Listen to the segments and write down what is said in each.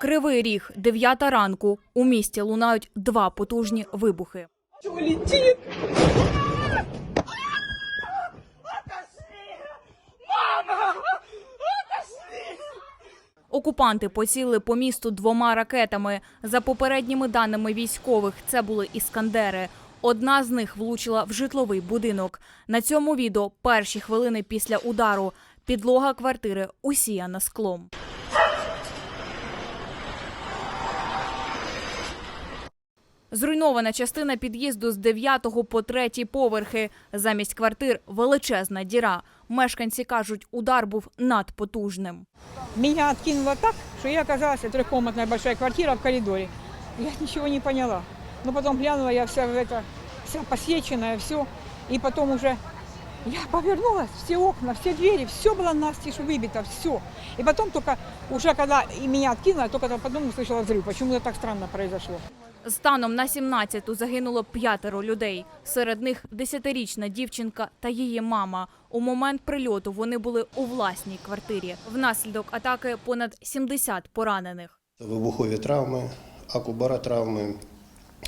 Кривий ріг, дев'ята ранку. У місті лунають два потужні вибухи. улетит. Окупанти поцілили по місту двома ракетами. За попередніми даними військових, це були іскандери. Одна з них влучила в житловий будинок. На цьому відео перші хвилини після удару. Підлога квартири усіяна склом. Зруйнована частина під'їзду з 9 по 3 поверхи. Замість квартир величезна діра. Мешканці кажуть, удар був надпотужним. Меня откинуло так, что я оказалась трехкомнатная большая квартира в коридоре. Я ничего не поняла. Но потом глянула, я вся в это, вся посеченная, все. И потом уже я повернулась, все окна, все двери, все было настежь выбито, все. И потом только, уже когда и меня откинуло, я только потом услышала взрыв. Почему-то так странно произошло. Станом на 17-ту загинуло п'ятеро людей. Серед них десятирічна дівчинка та її мама. У момент прильоту вони були у власній квартирі. Внаслідок атаки понад 70 поранених. Вибухові травми, акубаротравми,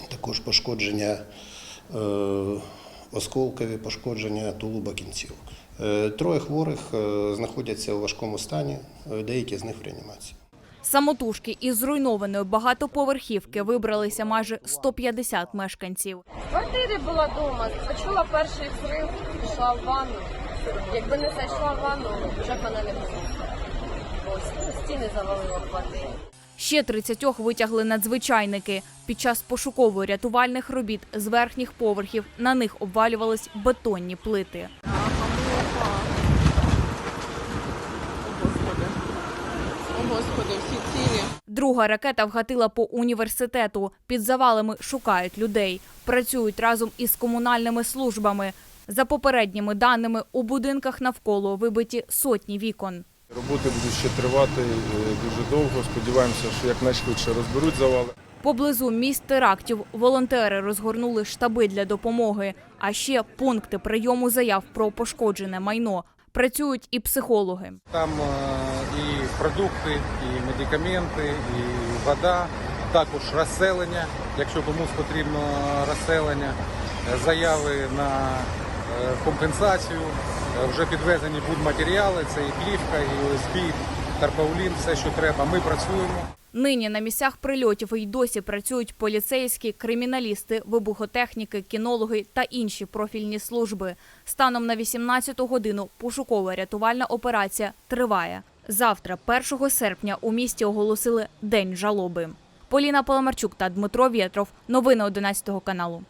також пошкодження, е, осколкові пошкодження тулуба кінцівок. Е, Троє хворих е, знаходяться у важкому стані, е, деякі з них в реанімації. Самотужки із зруйнованої багатоповерхівки вибралися майже 150 мешканців. В квартирі була вдома, почула перший взрив, пішла в ванну. Якби не зайшла в ванну, вже б мене не було. Стіни завалило в квартирі. Ще 30 витягли надзвичайники. Під час пошуково-рятувальних робіт з верхніх поверхів на них обвалювались бетонні плити. О, всі цілі. Друга ракета вгатила по університету. Під завалами шукають людей. Працюють разом із комунальними службами. За попередніми даними, у будинках навколо вибиті сотні вікон. Роботи будуть ще тривати е, дуже довго. Сподіваємося, що якнайшвидше розберуть завали. Поблизу міст терактів волонтери розгорнули штаби для допомоги, а ще пункти прийому заяв про пошкоджене майно. Працюють і психологи. Там е, і продукти, і медикаменти, і вода, також розселення, якщо комусь потрібно розселення, Е, заяви на е, компенсацію. Е, Вже підвезені будматеріали, це і плівка, і ОСБ, тарпаулін, все, що треба. Ми працюємо. Нині на місцях прильотів і досі працюють поліцейські, криміналісти, вибухотехніки, кінологи та інші профільні служби. Станом на 18-ту годину пошукова рятувальна операція триває. Завтра, 1 серпня, у місті оголосили День жалоби. Поліна Паламарчук та Дмитро Вєтров. Новини 11 каналу.